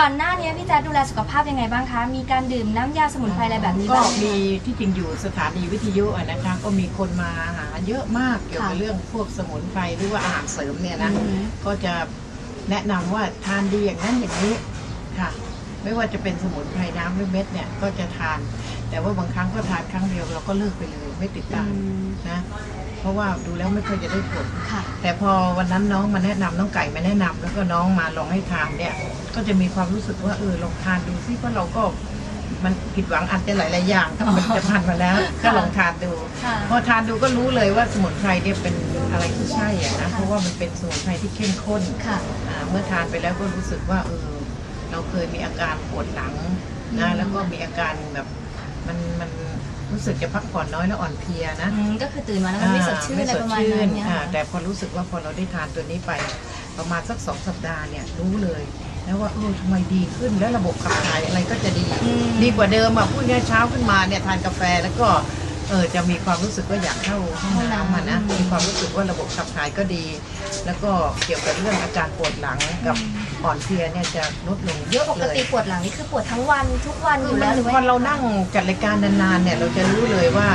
ก่อนหน้านี้พี่แจ๊ดดูแลสุขภาพยังไงบ้างคะ มีการดื่มน้ำยาสมุนไพรอะไรแบบนี้ก็บ้างไหมีที่จริงอยู่สถานีวิทยุอะนะคะก็มีคนมาหาเยอะมากเกี่ยวกับค่ะเรื่องพวกสมุนไพรหรือว่าอาหารเสริมเนี่ยนะ อือหือก็จะแนะนำว่าทานดีอย่างนั้นอย่างนี้ค่ะ ไม่ว่าจะเป็นสมุนไพรน้ำหรือเม็ดเนี่ยก็จะทาน แต่ว่าบางครั้งก็ทานครั้งเดียวเราก็เลิกไปเลยไม่ติดอืตามมนะ เพราะว่าดูแล้วไม่ค่อยจะได้ผลค่ะ แต่พอวันนั้นน้องมาแนะนำน้องไก่มาแนะนำแล้วก็น้องมาลองให้ทานเนี่ย ก็จะมีความรู้สึกว่าเออลองทานดูซิเพราะเราก็มันผิดหวังอาจจะหลายๆอย่างถ้ามันจะผ่านมาแล้ว ก็ลองทานดู ค่ะพอทานดูก็รู้เลยว่าสมุนไพรเนี่ยเป็นอะไรที่ใช่อะนะเพราะว่ามันเป็นสมุนไพรที่เข้มข้นค่ะ อ่าเมื่อทานไปแล้วก็รู้สึกว่าเออ เราเคยมีอาการปวดหลังอืนะมแล้วก็มีอาการแบบมันมันรู้สึกจะพักผ่อนน้อยแล้วอ่อนเพลียนะอืมก็คือตื่นมาแล้วมันไม่สดชื่นอะไรประมาณนั้นเนี่ยอ่าค่ะแต่พอรู้สึกว่าพอเราได้ทานตัวนี้ไป ประมาณสักสองสัปดาห์เนี่ยรู้เลยแล้วว่าเออทำไมดีขึ้นแล้วระบบขับถ่ายอะไรก็จะดี อืม ดีกว่าเดิมอะพูดง่ายๆเช้าขึ้นมาเนี่ยทานกาแฟแล้วก็ เออจะมีความรู้สึกว่าอยากเข้าห้องน้ำอะนะมีความรู้สึกว่าระบบขับถ่ายก็ดี แล้วก็เกี่ยวกับเรื่องอาการปวดหลังกับอ่อนเพลียเนี่ยจะลดลงเยอะปกเลยติปวดหลังนี่คือปวดทั้งวันทุกวันอยู่แล้วหรือพอว่าเรานั่งจัดรายการนานๆเนี่ยเราจะรู้เลยว่า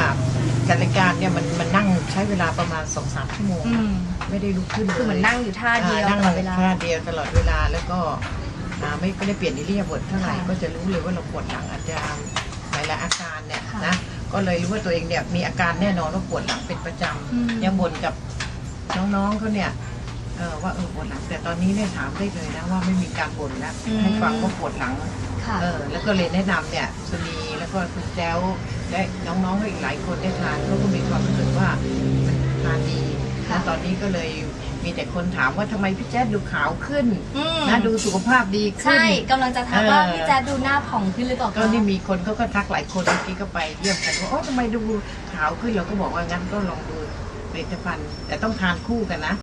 จัดรายการเนี่ยมันมันนั่งใช้เวลาประมาณสองสามชั่วโมง อืมไม่ได้ลุกขึ้นลยคือเหมือนนั่งอยู่ท่าเดียวอ่ตลอดเวลา ท่าเดียวตลอดเวลาแล้วก็อ่าไม่ไม่ได้เปลี่ยนอิเลียาบทเท่าไหร่ค่ะก็จะรู้เลยว่าเราปวดหลังอาจจะหลายๆอาการเนี่ยค่ะ นะ ก็เลยรู้ว่าตัวเองเนี่ยมีอาการแน่นอนว่าปวดหลังเป็นประจอืมำยังบ่นกับน้องๆเขาเนี่ยเออว่าเออปวดหลังแต่ตอนนี้เนี่ยถามได้เลยนะว่าไม่มีการบ่นแล้วให้ฟังว่าปวดหลังค่ะเออแล้วก็เลยแนะนำเนี่ยสุนีแล้วก็คุณแจ้วและน้องๆอีกหลายคนได้ทานเขาก็มีความรู้สึกว่ามันทานดี ค่ะ นะตอนนี้ก็เลยมีแต่คนถามว่าทำไมพี่แจ๊ดดูขาวขึ้นอืมนะดูสุขภาพดีขึ้น ใช่กำลังจะทักว่าเออ พี่แจ๊ดดูหน้าผ่องขึ้นหรือเปล่าคะก็นี่มีคนเขาก็ทักหลายคนเมื่อกี้ก็ไปเยี่ยมกันว่าโอ้ทำไมดูขาวขึ้นเราก็บอกว่างั้นก็ลองดูผลิตภัณฑ์แต่ต้องทานคู่กันนะ